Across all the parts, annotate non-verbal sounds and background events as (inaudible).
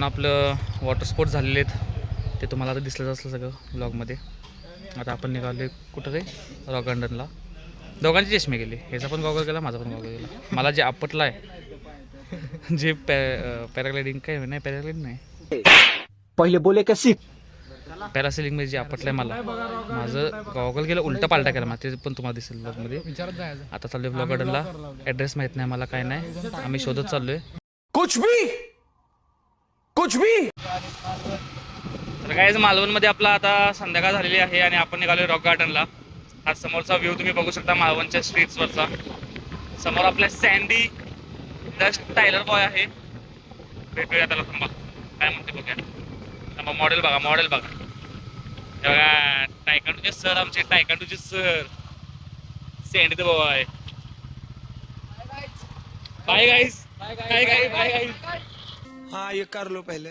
वाहन आपलं water sports झालेले आहेत. ते तुम्हाला आता दिसलंच असलं सगळं ब्लॉगमध्ये आता आपण निघालो कुठं रे? रॉक गार्डनला दोघांची चष्मे गेले ह्याचा पण गॉगल गेला माझा पण गॉगल गेला मला जे आपटलं आहे जे पॅ पॅराग्लायडिंग काय नाही पॅराग्लायडिंग नाही. पहिले बोले का सीख पॅरासेलिंगमध्ये जे आपटलं आहे मला. माझं गॉगल गेलं उलटा पालटा केला. ते पण तुम्हाला दिसेल ब्लॉगमध्ये आता चाललोय ब्लॉग गार्डनला ॲड्रेस माहीत नाही मला काय नाही. आम्ही शोधत चाललोय. कुछ भी कुछ भी। तर काय मालवणमध्ये आपला आता संध्याकाळ झालेली आहे आणि आपण निघालोय रॉक गार्डनला. हा समोरचा व्ह्यू तुम्ही बघू शकता मालवणच्या स्ट्रीट्सवरचा समोर आपल्या सँडी डस्ट टायलर बॉय आहे. भेटूया त्याला थांबा. काय म्हणते बघा थांबा मॉडेल बघा मॉडेल बघा. बघा टायकांडूचे सर आमचे टायकांडूचे सर सँडी बाबा boy bye guys bye guys bye guys हाँ ये कर लो पहले।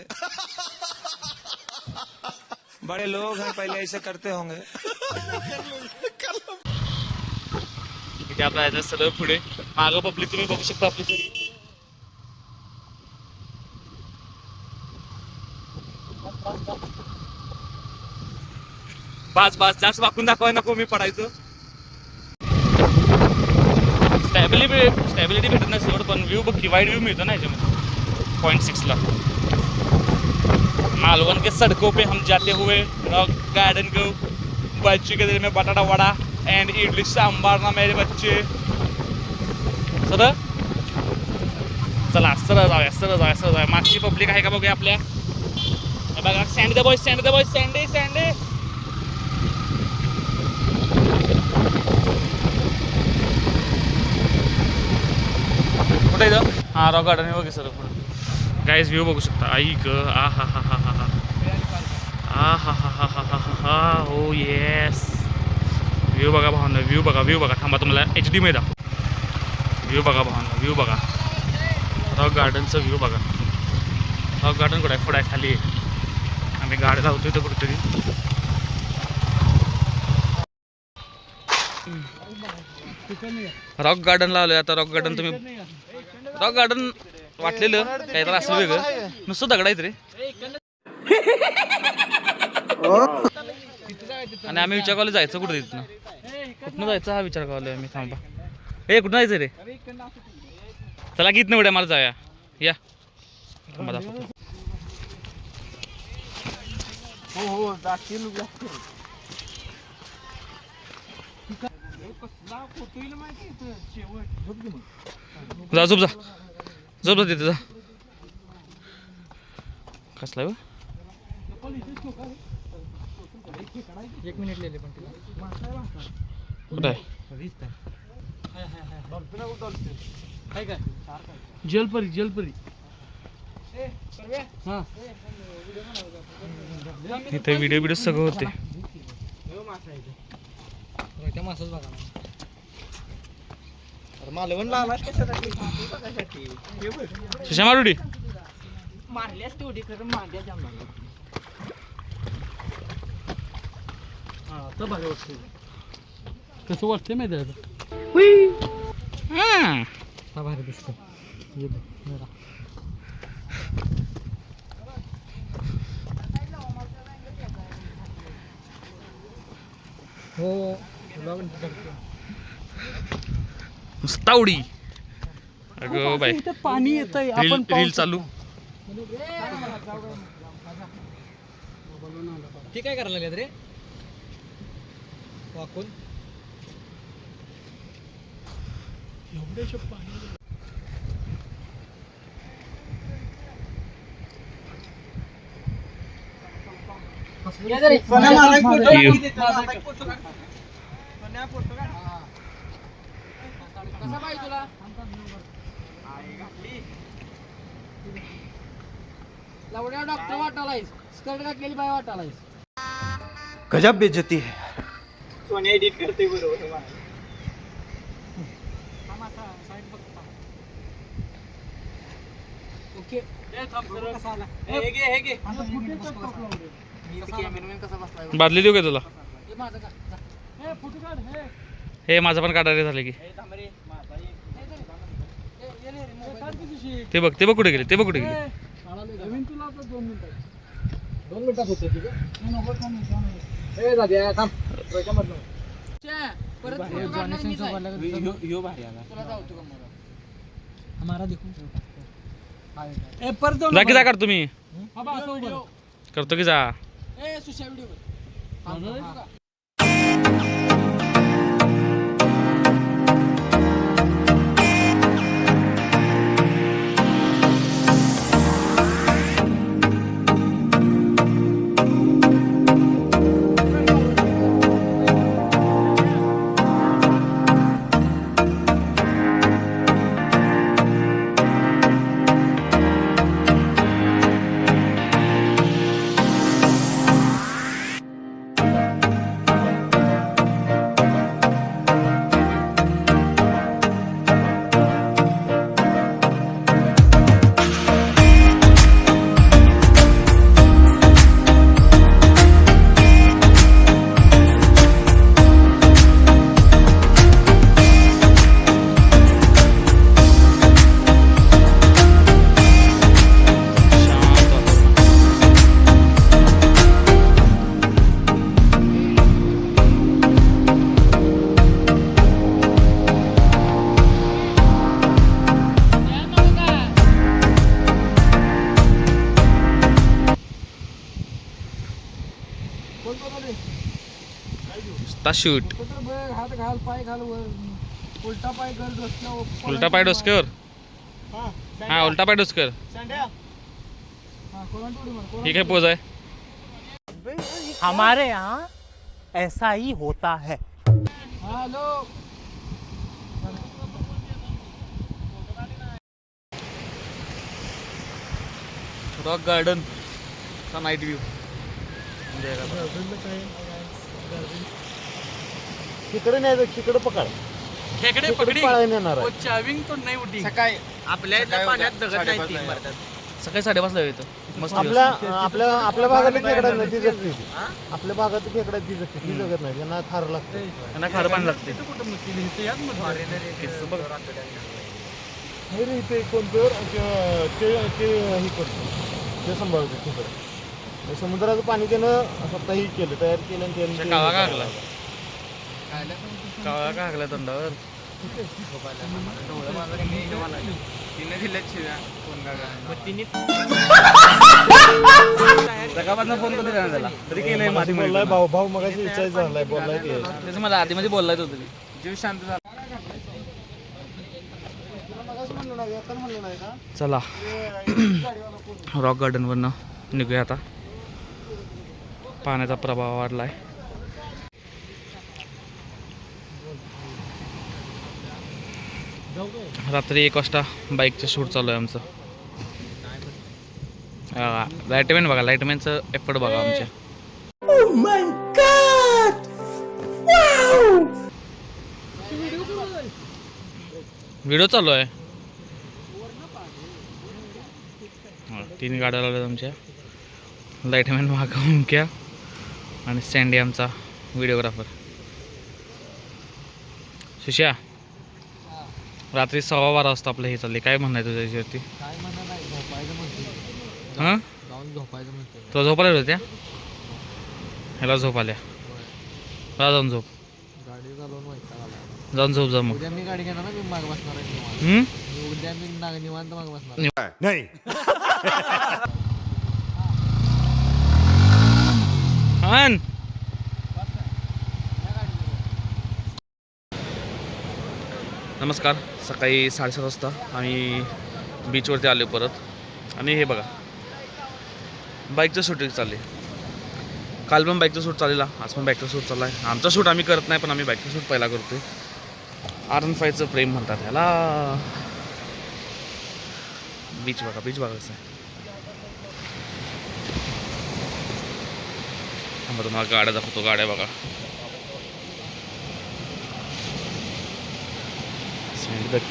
बड़े लोग हैं पहले ऐसे करते होंगे। इथे आपला सरळ पुढे. मागं पब्लिक तुम्ही बघू शकता आपली सगळी. बास बास जास्त वाकून दाखवाय नको मी पडायचं. स्टॅबिलिटी स्टॅबिलिटी भेटत नाही सोड पण व्ह्यू बघ की वाईट व्ह्यू मिळतो ना याच्यामध्ये. पॉईंट सिक्सला मालवन के सड़कों पे हम जाते हुए रॉक गार्डन को बच्चे के दिल में बटाटा वड़ा एंड इडली सांबार ना मेरे बच्चे. सर? चला सरळ जाऊया सरळ जाऊया सरळ जाऊया. मागची पब्लिक आहे का बघूया आपल्या? बघा sand the boy sand the boy Sandy Sandy कुठे जाऊ हां रॉक गार्डन बघा सर पुढं. गाईज व्ह्यू बघू शकता. आई ग. आ हा हा हा हा हा. आ हा हा हा हा हा हा. येस व्ह्यू बघा भावना. व्ह्यू बघा व्ह्यू बघा. थांबा तुम्हाला एच डी मध्ये दाखव व्ह्यू बघा भावना. व्ह्यू बघा. रॉक गार्डनचं व्ह्यू बघा. रॉक गार्डन कुठं आहे? पुढं आहे खाली. आम्ही गाडी लावतो इथं कुठेतरी. रॉक गार्डनला आलोय आता रॉक गार्डन तुम्ही रॉक गार्डन वाटलेलं काही तर असं वेगळं. नुसतं दगडायत रे. आणि आम्ही विचार करायला जायचं कुठं तिथनं? कुठनं जायचं? हा विचार करायला आम्ही थांबा. ए कुठं जायचं रे? चला की इथनं उड्या मला जाऊया. या. थांबा हो हो जातील जा झोप जा. झोप जा तिथे जा. कसला आहे बा? एक मिनिट लिहिले पण तिला. कुठं आहे? काय काय जलपरी जलपरी. हा. इथे व्हिडिओ व्हिडिओ सगळं होते. त्या मासाच बघा. मालवणला आलास कशासाठी? मारुडी मारल्यास तेवढी खरं मारल्या जाम हा तर बघा वाटतं कसं वाटतंय माहिती आहे. हा. भारी दिसतं ये बघ, जरा. हो. उडी अगं पाणी येतंय. रील चालू. ते काय करायला लागल्यात रे? वाकून. एवढे पाणी You. लवड्या डॉक्टर वाटालायस स्कर्ट घातलेली बाय वाटालायस गजब बेइज्जती है. सोन्या एडिट करते बरोबर ओके. बादली देऊ का तुला? हे माझं पण काढायला झालं की. ते बघ ते बघ कुठे गेले ते बघ कुठे गेले. दोन मिनिटात दोन मिनिटात होतं ठीक आहे? ए दाद्या थांब. त्याच्यामधनं. हमारा देखो ए परत जाऊ जा की जा कर तुम्ही हा. करतो की जा. नुसता शूट हात घाल पाय घाल वर उलटा पाय कर डोसक्यावर? उलटा पाय डोसक्यावर हा हा उलटा पाय डोसकर हा ही काय पोज आहे. हमारे यहाँ ऐसा ही होता है। हा हॅलो रॉक गार्डन चा नाईट व्ह्यू तिकडे नाही तिकडे पकड. खेकडे पळायला येणार आहे. चाविंग तो नाही उडी. सकाळी आपल्या इथल्या पाण्यात दगड नाही सकाळी साडेपाचला येतं. मस्त आपल्या आपल्या आपल्या भागातली खेकडा नाही ती जगते ती. आपल्या भागात खेकडा ती जगते ती जगत नाही त्यांना खार लागते. त्यांना खारं पाणी लागते. नाही रे इथे कोणतं ते ते- ते हे करतो. ते सांभाळतो तिकडे. समुद्राचं पाणी त्यानं स्वतः ही केलं तयार केलं आणि त्यानं ते- तोंडावर सकाळपासून फोन कधी देणार त्याला? तरी केलंय बोललाय भाऊ भाऊ मगाशी विचारायचं झालाय बोललाय ते. त्याचं मला आधीमध्ये बोललाय तो तरी जीव शांत झाला. चला. (clears throat) रॉक गार्डनवरनं निघूया आता. पाण्याचा प्रभाव वाढला आहे रात्री एक वाजता बाईकचं शूट चालू आहे आमचं. लाईटमॅन बघा लाईटमॅनचं एफर्ट बघा आमच्या व्हिडिओ चालू आहे. तीन गाड्या लावल्या आमच्या. लाईटमॅन मागा उमक्या. आणि सँडी आमचा व्हिडिओग्राफर शिष्या रात्री सव्वा बारा वाजता आपलं हे चालले काय म्हणणं तुझ्या याच्यावरती काय म्हणा नाही झोपायचं म्हणते हां? जाऊन झोपायचं म्हणते तुला झोप आल्या होत्या ह्याला झोप आल्या. मला जाऊन झोप. जाऊन झोप जा मग. उद्या (laughs) मी गाडी घेणार ना मी माग बसणार आहे निवांत हम्म? मी उद्या मी नाग निवांत माग बसणार आण नमस्कार सकाळी साडेसात वाजता आम्ही बीचवरती आलो परत. आणि हे बघा बाईकचं शूटिंग चालले काल पण बाईकचं शूट चाललेला आज पण बाईकचं शूट चालला आहे आमचा शूट आम्ही करत नाही पण आम्ही बाईकचं शूट पहिला करतोय. आर एन फायचं प्रेम म्हणतात ह्याला. बीच बघा बीच बघा कसं आहे. थांबा तुम्हाला गाड्या दाखवतो गाड्या बघा.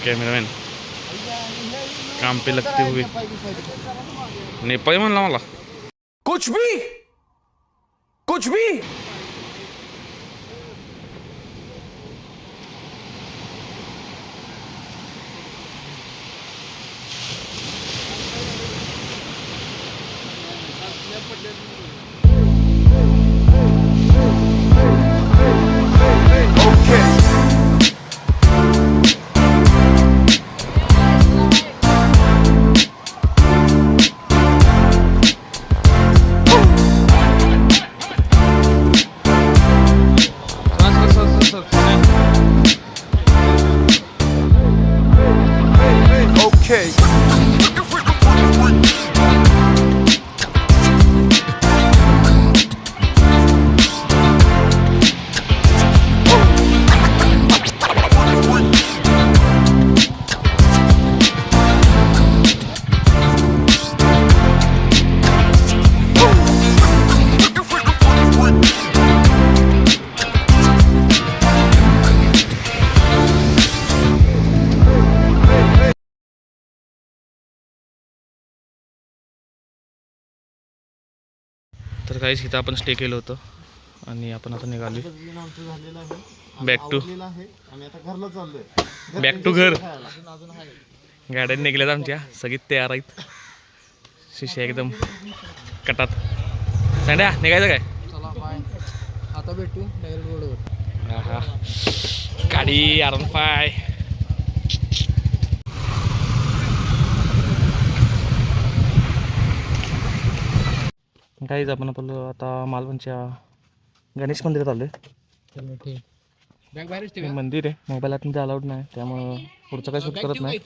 कॅमेरामॅन काम पे लगते हुए नेपाळी म्हणला मला. कुछ भी! कुछ भी! काहीच इथं आपण स्टे केलं होतं. आणि आपण आता निघाली घरला चाललोय Back to घर. गाड्या निघल्यात आमच्या. सगळी तयार आहेत. शिष्य एकदम कटात. सांड्या निघायचं काय? आता भेटू डायरेक्ट रोडवर हा हा गाडी आर फाय काहीच आपण आपलं आता मालवणच्या गणेश मंदिरात आलो चल ठीक बॅग बाहेरच हे मंदिर आहे. मोबाईल आतमध्ये अलाउड नाही. त्यामुळं पुढचं काही शूट करत नाही.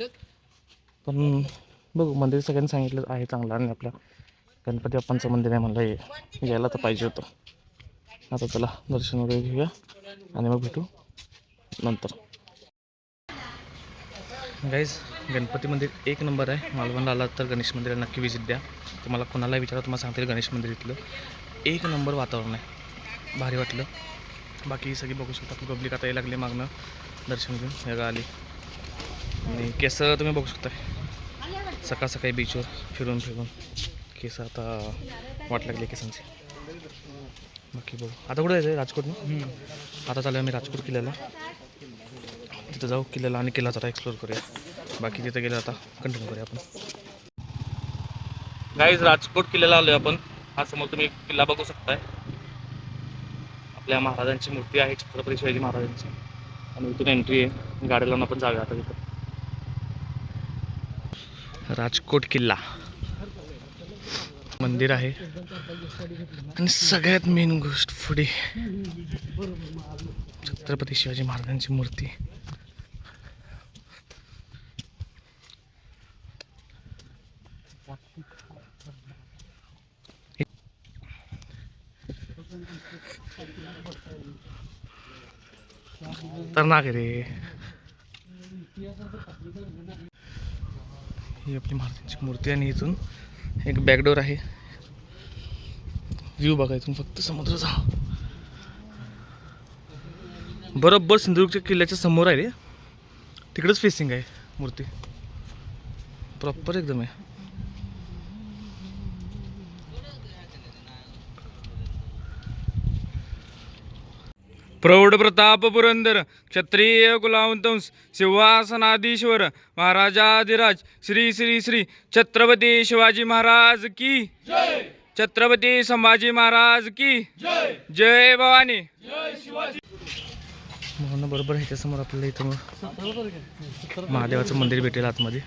पण बघू मंदिर सगळ्यांनी सांगितलं आहे चांगलं आणि आपल्या गणपती बाप्पांचं मंदिर आहे म्हणलं हे यायला तर पाहिजे होतं. आता चला दर्शन वगैरे घेऊया आणि मग भेटू नंतर. गाईज गणपती मंदिर एक नंबर आहे. मालवणला आलात तर गणेश मंदिराला नक्की विजिट द्या. तुम्हाला कोणाला विचारा तुम्हाला सांगतील गणेश मंदिर इथलं एक नंबर वातावरण आहे. भारी वाटलं. बाकी सगळी बघू शकता पब्लिक आता यायला लागली मागणं दर्शन घेऊन या आली आणि केस तुम्ही बघू शकता सकाळ सकाळी बीचवर फिरून फिरून. केस आता वाट लागली केसांची. बाकी बघू. आता कुठं जायचं आहे राजकोट आता चालू आम्ही राजकोट किल्ल्याला. तिथं जाऊ किल्ल्याला आणि किल्ला जरा एक्सप्लोर करूया. बाकी तिथं गेलं आता कंटिन्यू करूया आपण. गाईज राजकोट किल्ल्याला आलोय आपण. हा समोर तुम्ही किल्ला बघू शकताय. आपल्या महाराजांची मूर्ती आहे छत्रपती शिवाजी महाराजांची. आणि इथून एंट्री आहे. गाड्या लावून आपण जाऊया आता तिथं. राजकोट किल्ला. मंदिर आहे. आणि सगळ्यात मेन गोष्ट पुढे. छत्रपती शिवाजी महाराजांची मूर्ती. खतरनाक रे. ही आपली महाराजांची मूर्ती आणि इथून एक बॅकडोर आहे. व्ह्यू बघा इथून फक्त समुद्राचा. बरोबर सिंधुदुर्गच्या किल्ल्याच्या समोर आहे रे. तिकडंच फेसिंग आहे मूर्ती. प्रॉपर एकदम आहे. प्रौढ प्रताप पुरंदर क्षत्रिय कुलावंतंस सिंहासनाधीश्वर महाराजाधिराज श्री श्री श्री छत्रपती शिवाजी महाराज की छत्रपती संभाजी महाराज की जय! भवानी! म्हणून बरोबर ह्याच्यासमोर आपल्याला इथं मग महादेवाचं मंदिर भेटेल आतमध्ये.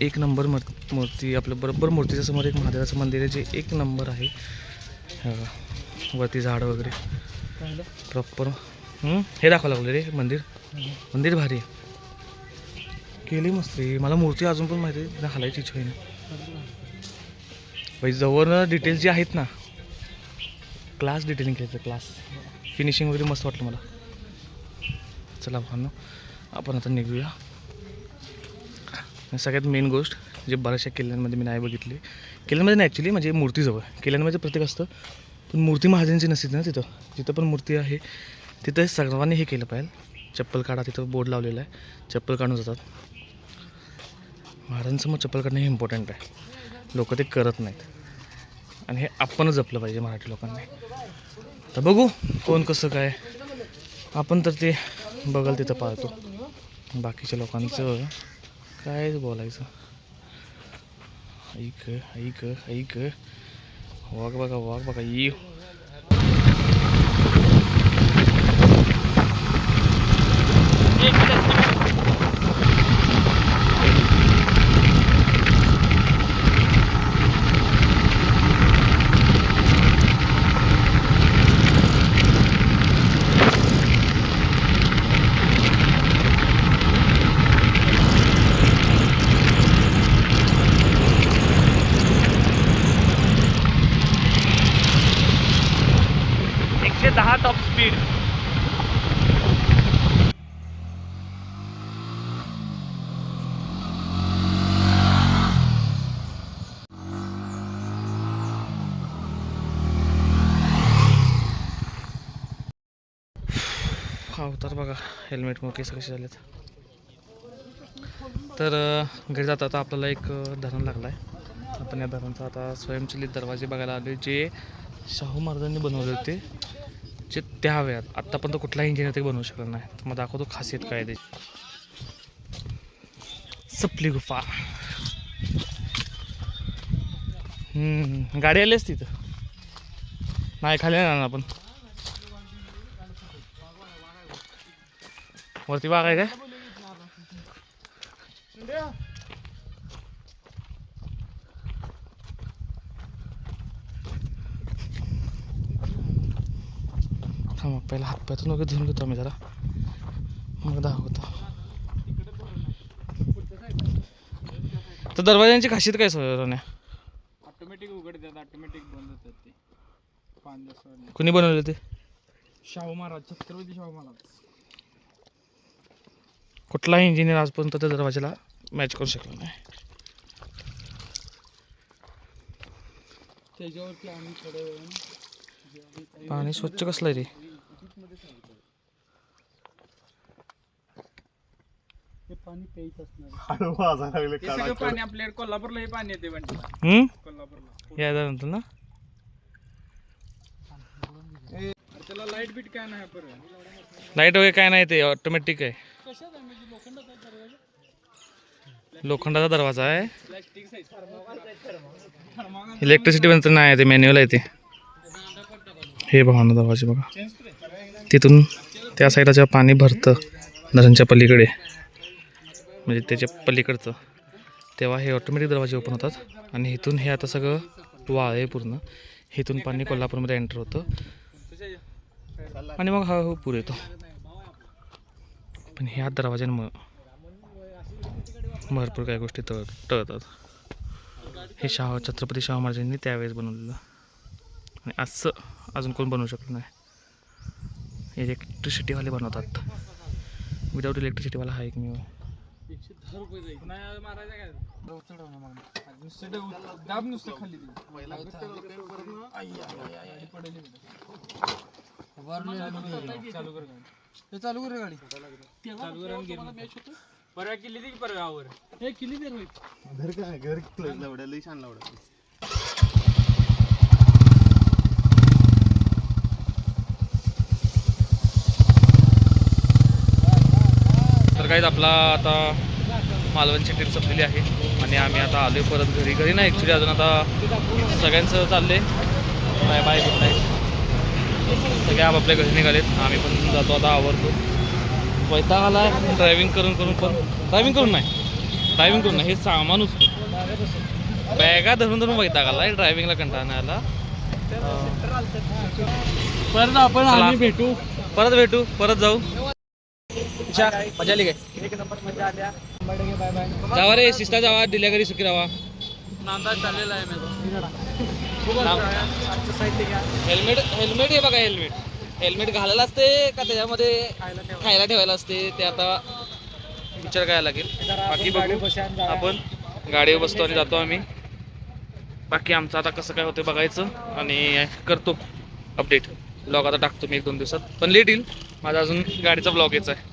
एक नंबर मूर- मूर्ती आपलं बरोबर मूर्तीच्या समोर एक महादेवाचं मंदिर आहे जे एक नंबर आहे. वरती झाड वगैरे. प्रॉपर हे दाखवा लागलं रे मंदिर. मंदिर भारी आहे. केली मस्त. रे मला मूर्ती अजून पण माहिती आहे. हालायची इच्छा आहे ना. बाई जवळ डिटेल्स जे आहेत ना क्लास डिटेलिंग केलं क्लास फिनिशिंग वगैरे मस्त वाटलं मला. चला भावनो आपण आता निघूया. सगळ्यात मेन गोष्ट जे बऱ्याचशा किल्ल्यांमध्ये मी नाही बघितली. किल्ल्यांमध्ये नाही ॲक्च्युली म्हणजे मूर्तीजवळ. किल्ल्यांमध्ये प्रत्येक असतं. पण मूर्ती महाराजांची नसते ना तिथं. जिथं पण मूर्ती आहे तिथं सर्वांनी हे केलं पाहिजे. चप्पल काढा तिथं बोर्ड लावलेला आहे. चप्पल काढून जातात. महाराजांसमोर चप्पल काढणं हे इम्पॉर्टंट आहे. लोक ते करत नाहीत. आणि हे आपणच जपलं पाहिजे मराठी लोकांनी. तर बघू कोण कसं काय. आपण तर ते बघाल तिथं पाळतो बाकीच्या लोकांचं काय बोलायचं. ऐक ऐक ऐक. वाघ बघा वाघ बघा ये एकशे हेल्मेटमुळे केस कसे झालेत. तर घरी जाता आता आपल्याला एक धरण लागला आहे आपण या धरणाचा आता स्वयंचलित दरवाजे बघायला आले जे शाहू महाराजांनी बनवले होते. जे त्या वेळात आत्तापर्यंत कुठलाही इंजिनियर ते बनवू शकला नाही. तर मग दाखवतो खासियत काय ते सपली गुफा. गाडी आली असती तिथं नाही खाली नाही जाणार आपण. वरती बाग आहे काय थांबा पहिला हातपायतून वगैरे धुवून घेतो आम्ही जरा मग दाखवतो तर दरवाजांची खासियत काय सोन्या ऑटोमॅटिक उघडतात ऑटोमॅटिक बंद होतात ते. कुणी बनवले ते? शाहू महाराज छत्रपती शाहू महाराज. कुठलाही इंजिनियर आजपर्यंत त्या दरवाजाला मॅच करू शकला नाही. पाणी स्वच्छ कसलं आहे रे हे पाणी प्यायच असणार. पाणी आपल्याकडे कोल्हापूरला हे पाणी येते कोल्हापूरला. या नंतर ना. त्याला लाइट बीट काय नाही लाइट वगैरे काय नाही ते ऑटोमॅटिक आहे. लोखंडाचा दरवाजा? आहे. इलेक्ट्रिसिटी पण नाही आहे ते मॅन्युअल आहे ते. हे भावना दरवाजे बघा. तिथून त्या साईडला जेव्हा पाणी भरतं धरणच्या पलीकडे म्हणजे त्याच्या पलीकडचं तेव्हा हे ऑटोमॅटिक दरवाजे ओपन होतात. आणि इथून हे आता सगळं वाळ आहे पूर्ण. इथून पाणी कोल्हापूरमध्ये एंटर होतं. आणि मग हा हो पूर येतो. पण ह्या दरवाज्यांमुळं भरपूर काही गोष्टी तळ टळतात. हे शाह छत्रपती शाहू महाराजांनी त्यावेळेस बनवलेलं. आणि असं अजून कोण बनवू शकलं नाही. इलेक्ट्रिसिटीवाले बनवतात. विदाऊट इलेक्ट्रिसिटीवाला हा एकमेव दाब नुसतं खाली चालू कर. गाडी चालू कर. गाडी. चालू कर आणि गेम परवा किल्ली परवावर हे किल्ली दे रोहित. घर काय घर क्लोज लावड्या लई छान लावड्या तर काहीच आपला आता मालवणची ट्रिप संपलेली आहे. आणि आम्ही आता आलो परत घरी. घरी नाही ॲक्च्युली अजून आता सगळ्यांचं चाललंय. बाय बाय गुड नाईट सगळे आपापल्या घरी निघालेत. आम्ही पण जातो आता आवरतो. वैताग आला ड्रायव्हिंग करून करून पण. ड्रायव्हिंग करून नाही. ड्रायव्हिंग करून नाही. हे सामान उचतो बॅगा धरून धरून वैताग आला ड्रायव्हिंगला कंटाळा आला परत आपण. आम्ही भेटू. परत भेटू. परत जाऊ. मजा आली काय? एक नंबर मजा आल्या बाय बाय जावा रे शिस्ता जावा. दिल्या घरी सुखी राहा. नांदा चाललेला आहे हेल्मेट हेल्मेट हे बघा हेल्मेट. हेल्मेट घालायला असते का त्याच्यामध्ये खायला ठेवायला असते? ते आता विचार करायला लागेल. बाकी बघू. आपण गाडीवर बसतो आणि जातो आम्ही. बाकी आमचं आता कसं काय होतं बघायचं आणि करतो. अपडेट. ब्लॉग आता टाकतो मी एक दोन दिवसात. पण लेट येईल. माझा अजून गाडीचा ब्लॉग यायचा आहे.